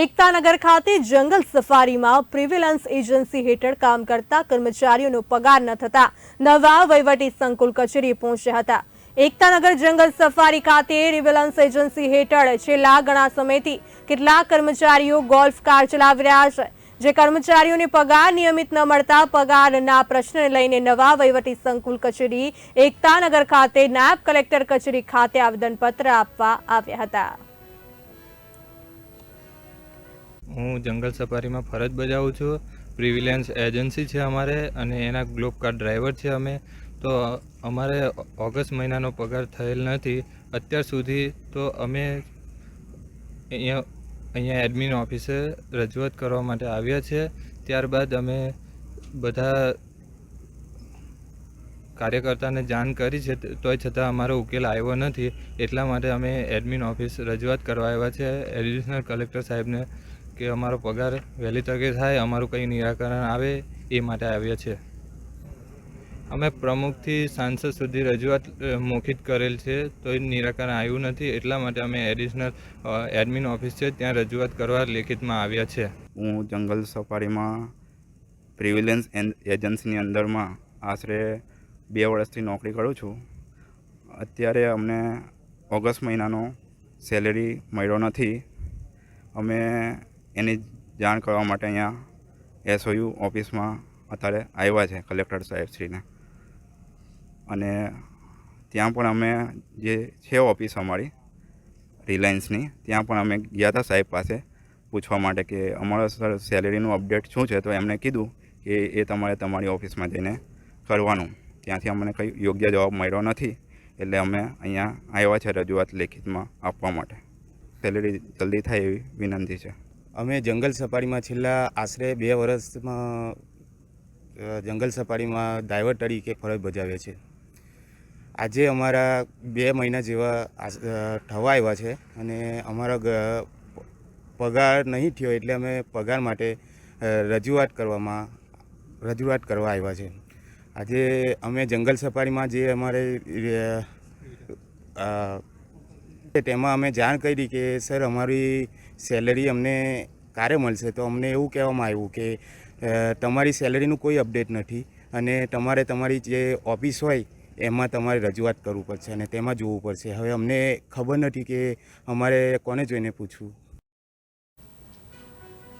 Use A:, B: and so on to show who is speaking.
A: એકતાનગર ખાતે જંગલ સફારીમાં પ્રિવિલન્સ એજન્સી હેઠળ કામ કરતા કર્મચારીઓનો પગાર ન થતા નવા વહીવટી સંકુલ કચેરી પહોંચ્યા હતા. એકતાનગર જંગલ સફારી ખાતે રિવિલન્સ એજન્સી હેઠળ છેલ્લા ઘણા સમયથી કેટલાક કર્મચારીઓ ગોલ્ફ કાર ચલાવી રહ્યા છે, જે કર્મચારીઓને પગાર નિયમિત ન મળતા પગારના પ્રશ્નને લઈને નવા વહીવટી સંકુલ કચેરી એકતાનગર ખાતે નાયબ કલેક્ટર કચેરી ખાતે આવેદનપત્ર આપવા આવ્યા હતા.
B: હું જંગલ સફારીમાં ફરજ બજાવું છું. પ્રિવિલિયન્સ એજન્સી છે અમારે અને એના ગ્લોબ કાર ડ્રાઈવર છે અમે. તો અમારે ઓગસ્ટ મહિનાનો પગાર થયેલ નથી. અત્યાર સુધી તો અમે અહીંયા અહીંયા એડમિન ઓફિસે રજૂઆત કરવા માટે આવ્યા છે. ત્યારબાદ અમે બધા કાર્યકર્તાને જાણ કરી છે, તોય છતાં અમારો ઉકેલ આવ્યો નથી. એટલા માટે અમે એડમિન ઓફિસ રજૂઆત કરવા આવ્યા છે. એડિશનલ કલેક્ટર સાહેબને કે અમારો પગાર વહેલી તકે થાય, અમારું કંઈ નિરાકરણ આવે એ માટે આવ્યા છે. અમે પ્રમુખથી સાંસદ સુધી રજૂઆત મોખિત કરેલ છે, તો એ નિરાકરણ આવ્યું નથી, એટલા માટે અમે એડિશનલ એડમિન ઓફિસ છે, ત્યાં રજૂઆત કરવા લેખિતમાં આવ્યા છે.
C: હું જંગલ સફારીમાં પ્રિવિલન્સ એજન્સીની અંદરમાં આશરે બે વર્ષથી નોકરી કરું છું. અત્યારે અમને ઓગસ્ટ મહિનાનો સેલેરી મળ્યો નથી. અમે એની જાણ કરવા માટે અહીંયા એસઓયુ ઓફિસમાં અત્યારે આવ્યા છે કલેક્ટર સાહેબશ્રીને અને ત્યાં પણ અમે જે છે ઓફિસ અમારી, રિલાયન્સની, ત્યાં પણ અમે ગયા હતા સાહેબ પાસે પૂછવા માટે કે અમારા સર સેલેરીનું અપડેટ શું છે? તો એમણે કીધું કે એ તમારે તમારી ઓફિસમાં જઈને કરવાનું. ત્યાંથી અમને કંઈ યોગ્ય જવાબ મળ્યો નથી, એટલે અમે અહીંયા આવ્યા છે રજૂઆત લેખિતમાં આપવા માટે. સેલેરી જલ્દી થાય એવી વિનંતી છે.
D: અમે જંગલ સફારીમાં છેલ્લા આશરે બે વર્ષમાં જંગલ સફારીમાં ડ્રાઈવર તરીકે ફરજ બજાવે છે. આજે અમારા બે મહિના જેવા થવા આવ્યા છે અને અમારો પગાર નહીં થયો એટલે અમે પગાર માટે રજૂઆત કરવામાં, રજૂઆત કરવા આવ્યા છે. આજે અમે જંગલ સફારીમાં જે અમારે અ, તેમાં અમે જાણ કરી કે સર અમારી સેલરી અમને ક્યારે મળશે. તો અમને એવું કહેવામાં આવ્યું કે તમારી સેલરીનું કોઈ અપડેટ નથી અને તમારે તમારી જે ઓફિસ હોય એમાં તમારે રજૂઆત કરવું પડશે અને તેમાં જોવું પડશે. હવે અમને ખબર નથી કે અમારે કોને જોઈને પૂછવું.